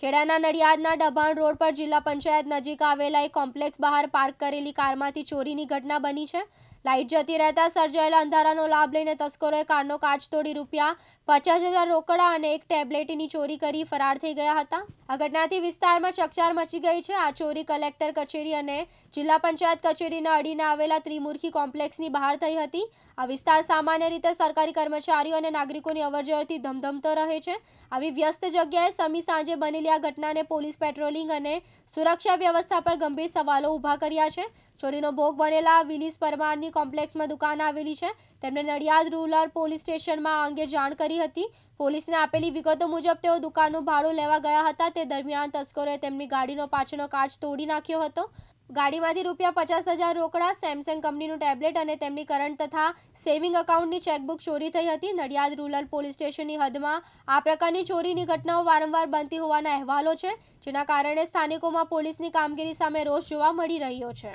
ખેડાના નડિયાદના Dabhan road પર જિલ્લા પંચાયત નજીક આવેલા એક કોમ્પ્લેક્સ બહાર પાર્ક કરેલી કારમાંથી ચોરીની ઘટના બની છે. લાઇટ જતી રહેતા સર્જાયેલા અંધારાનો લાભ લઈને તસ્કરોએ કારનો કાચ તોડી રૂપિયા પચાસ હજાર રોકડા અને એક ટેબ્લેટની ચોરી કરી ફરાર થઈ ગયા હતા. આ ઘટનાથી વિસ્તારમાં ચકચાર મચી ગઈ છે. આ ચોરી કલેક્ટર કચેરી અને જિલ્લા પંચાયત કચેરીના અડીને આવેલા ત્રિમૂર્ખી કોમ્પ્લેક્સની બહાર થઈ હતી. આ વિસ્તાર સામાન્ય રીતે સરકારી કર્મચારીઓ અને નાગરિકોની અવરજવરથી ધમધમતો રહે છે. આવી વ્યસ્ત જગ્યાએ સમી સાંજે બનેલી આ ઘટનાને પોલીસ પેટ્રોલિંગ અને સુરક્ષા વ્યવસ્થા પર ગંભીર સવાલો ઊભા કર્યા છે. ચોરીનો ભોગ બનેલા વિલીસ પરમારની કોમ્પ્લેક્સમાં દુકાન આવેલી છે. તેમણે નડિયાદ રૂરલ પોલીસ સ્ટેશનમાં અંગે જાણ કરી હતી. પોલીસને આપેલી વિગતો મુજબ તેઓ દુકાનનું ભાડું લેવા ગયા હતા. તે દરમિયાન તસ્કરોએ તેમની ગાડીનો પાછળનો કાચ તોડી નાખ્યો હતો. ગાડીમાંથી રૂપિયા પચાસ હજાર રોકડા, સેમસંગ કંપનીનું ટેબ્લેટ અને તેમની કરંટ તથા સેવિંગ એકાઉન્ટની ચેકબુક ચોરી થઈ હતી. નડિયાદ રૂરલ પોલીસ સ્ટેશનની હદમાં આ પ્રકારની ચોરીની ઘટનાઓ વારંવાર બનતી હોવાના અહેવાલો છે, જેના કારણે સ્થાનિકોમાં પોલીસની કામગીરી સામે રોષ જોવા મળી રહ્યો છે.